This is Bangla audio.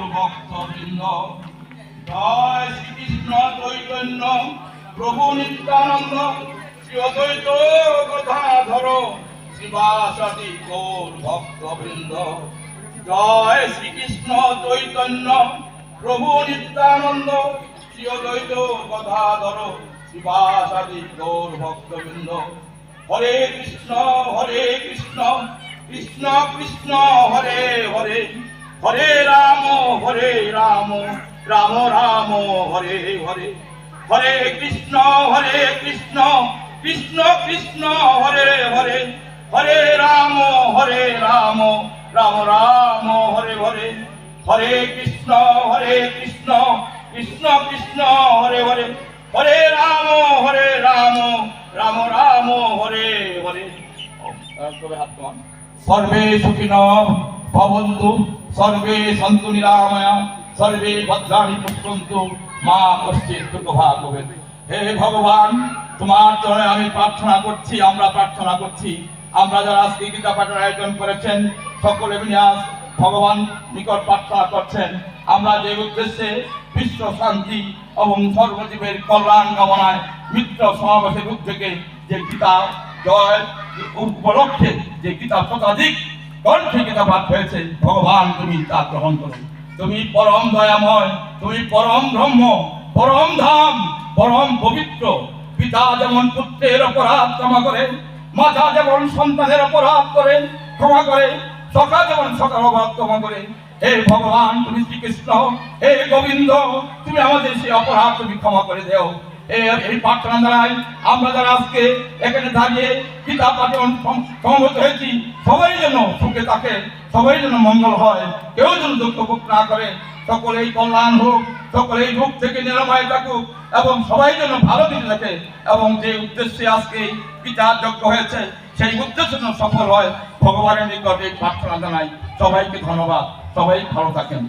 গৌর ভক্তবৃন্দ জয় শ্রীকৃষ্ণ চৈতন্য, প্রভু নিত্যানন্দ শ্রী অদ্বৈত গদাধর শিবাসাদি গৌর ভক্তবৃন্দ। জয় শ্রীকৃষ্ণ চৈতন্য, প্রভু নিত্যানন্দ শ্রী অদ্বৈত গদাধর শিবাসাদি গৌর ভক্তবৃন্দ। হরে কৃষ্ণ হরে কৃষ্ণ কৃষ্ণ কৃষ্ণ, হরে হরে। হরে রাম হরে রাম রাম রাম হরে হরে। হরে কৃষ্ণ হরে কৃষ্ণ কৃষ্ণ কৃষ্ণ হরে হরে। হরে রাম হরে রাম রাম রাম হরে হরে। হরে কৃষ্ণ হরে কৃষ্ণ কৃষ্ণ কৃষ্ণ হরে হরে। হরে রাম হরে রাম রাম রাম হরে হরে। সর্বে সুখিন ভবন্তু। সর্বে সন্তু নিরাময়া, সর্বে ভদ্রাণি পশ্যন্তু মা কশ্চিৎ দুঃখভাগ হবে হে ভগবান, তোমার চরণে আমি প্রার্থনা করছি, আমরা প্রার্থনা করছি। আমরা যারা আজকে গীতা পাঠের আয়োজন করেছেন, সকলে আজ ভগবান নিকট প্রার্থনা করছেন। আমরা যে উদ্দেশ্যে বিশ্ব শান্তি এবং সর্বজীবের কল্যাণ কামনায় মিত্র সমাবেশের উদ্যোগে যে গীতা জয় উপলক্ষে যে গীতা শতাধিক কণ্ঠে গীতা পাঠ হয়েছে, ভগবান তুমি তা গ্রহণ করো। তুমি পরম দয়াময়, তুমি পরম ব্রহ্ম, পরম ধাম, পরম পবিত্র। পিতা যেমন পুত্রের অপরাধ ক্ষমা করে, মাতা যেমন সন্তানের অপরাধ করে, ক্ষমা করে সকা যেমন সকাল অপরাধ ক্ষমা করে। হে ভগবান, তুমি শ্রীকৃষ্ণ, হে গোবিন্দ, তুমি আমাদের সেই অপরাধ তুমি ক্ষমা করে দেও। এই এই প্রার্থনা দ্বারাই আমরা যারা আজকে এখানে দাঁড়িয়ে গীতা পাঠে সম- সমবেত হয়েছি, সবাই যেন সুখে থাকে, সবাই যেন মঙ্গল হয়, কেউ যেন দুঃখ না করে, সকলেই কল্যাণ হোক, সকলেই রূপ থেকে নিরাময় থাকুক, এবং সবাই যেন ভালো দিতে থাকে, এবং যে উদ্দেশ্যে আজকে এই বিচার যোগ্য হয়েছে, সেই উদ্দেশ্য যেন সফল হয়, ভগবানের নিকটে এই প্রার্থনা জানাই সবাইকে ধন্যবাদ, সবাই ভালো থাকেন।